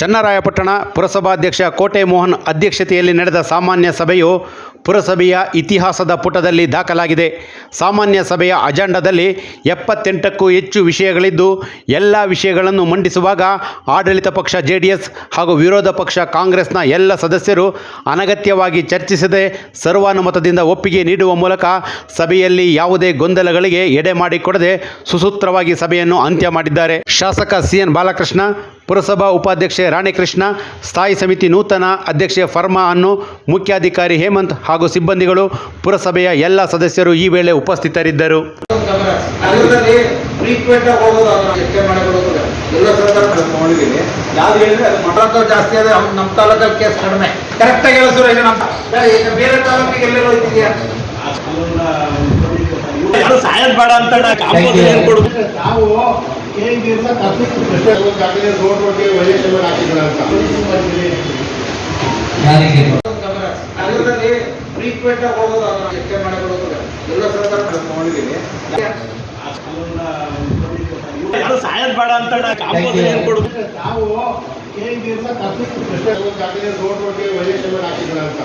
ಚನ್ನರಾಯಪಟ್ಟಣ ಪುರಸಭಾಧ್ಯಕ್ಷ ಕೋಟೆ ಮೋಹನ್ ಅಧ್ಯಕ್ಷತೆಯಲ್ಲಿ ನಡೆದ ಸಾಮಾನ್ಯ ಸಭೆಯು ಪುರಸಭೆಯ ಇತಿಹಾಸದ ಪುಟದಲ್ಲಿ ದಾಖಲಾಗಿದೆ. ಸಾಮಾನ್ಯ ಸಭೆಯ ಅಜೆಂಡಾದಲ್ಲಿ ಎಪ್ಪತ್ತೆಂಟಕ್ಕೂ ಹೆಚ್ಚು ವಿಷಯಗಳಿದ್ದು, ಎಲ್ಲ ವಿಷಯಗಳನ್ನು ಮಂಡಿಸುವಾಗ ಆಡಳಿತ ಪಕ್ಷ ಜೆ ಹಾಗೂ ವಿರೋಧ ಪಕ್ಷ ಕಾಂಗ್ರೆಸ್ನ ಎಲ್ಲ ಸದಸ್ಯರು ಅನಗತ್ಯವಾಗಿ ಚರ್ಚಿಸದೆ ಸರ್ವಾನುಮತದಿಂದ ಒಪ್ಪಿಗೆ ನೀಡುವ ಮೂಲಕ ಸಭೆಯಲ್ಲಿ ಯಾವುದೇ ಗೊಂದಲಗಳಿಗೆ ಎಡೆ ಮಾಡಿಕೊಡದೆ ಸುಸೂತ್ರವಾಗಿ ಸಭೆಯನ್ನು ಅಂತ್ಯ ಮಾಡಿದ್ದಾರೆ. ಶಾಸಕ ಸಿಎನ್ ಬಾಲಕೃಷ್ಣ ಪುರಸಭಾ ಉಪಾಧ್ಯಕ್ಷೆ ರಾಣಿಕೃಷ್ಣ ಸ್ಥಾಯಿ ಸಮಿತಿ ನೂತನ ಅಧ್ಯಕ್ಷೆ ಫರ್ಮಾ ಅನ್ನು ಮುಖ್ಯಾಧಿಕಾರಿ ಹೇಮಂತ್ ಹಾಗೂ ಸಿಬ್ಬಂದಿಗಳು ಪುರಸಭೆಯ ಎಲ್ಲ ಸದಸ್ಯರು ಈ ವೇಳೆ ಉಪಸ್ಥಿತರಿದ್ದರು. ಜಾಸ್ತಿ ಯಾರು ಸಾಯದ್ ಬೇಡ ಅಂತ ನಾವು ಏನ್ ದಿವಸ ರೋಡ್ ರೋಡ್ಗೆ ವೈಲೇಷನ್ ಹಾಕಿದ್ರ ಅಂತ. ನಗರದಲ್ಲಿ ಫ್ರೀಕ್ವೆಂಟ್ ಆಗಿ ಹೋಗೋದು ಅದನ್ನ ಚರ್ಚೆ ಮಾಡಿಕೊಡೋದು ಎಲ್ಲ ನೋಡಿದ್ದೀನಿ ಯಾರು ಸಾಯದ್ ಬೇಡ ಅಂತ ಕಾಂಪೌಂಡ್ ಏನ್ ಕೊಡು? ನಾವು ಏನ್ ದಿವಸ ರೋಡ್ ರೋಡ್ಗೆ ವೈಲೇಷನ್ ಹಾಕಿದ್ರು ಅಂತ.